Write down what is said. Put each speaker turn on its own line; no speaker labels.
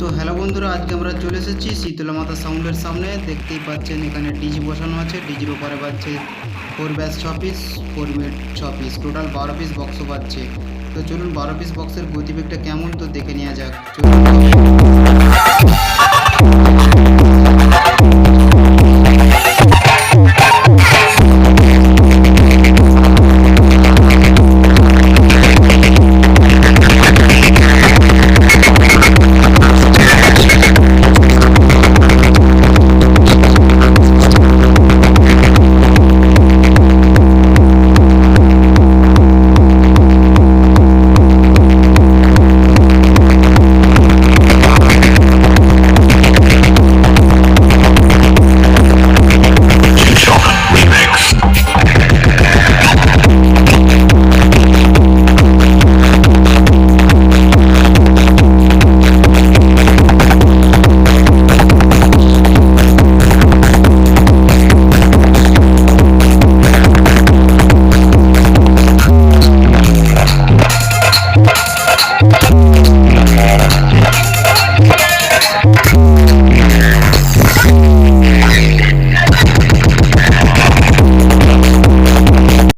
তো হ্যালো বন্ধুরা, আজকে আমরা চলে এসেছি শীতলা মাতা সাউন্ডের সামনে। দেখতেই পাচ্ছেন এখানে ডিজি বসানো আছে। ডিজির উপরে পাচ্ছে ফোর ব্যাস ছ পিস ফোর মিট ছ পিস টোটাল বারো পিস বক্সও পাচ্ছে তো চলুন বারো পিস বক্সের গতিবেগটা কেমন, তো দেখে নেওয়া যাক। চলুন।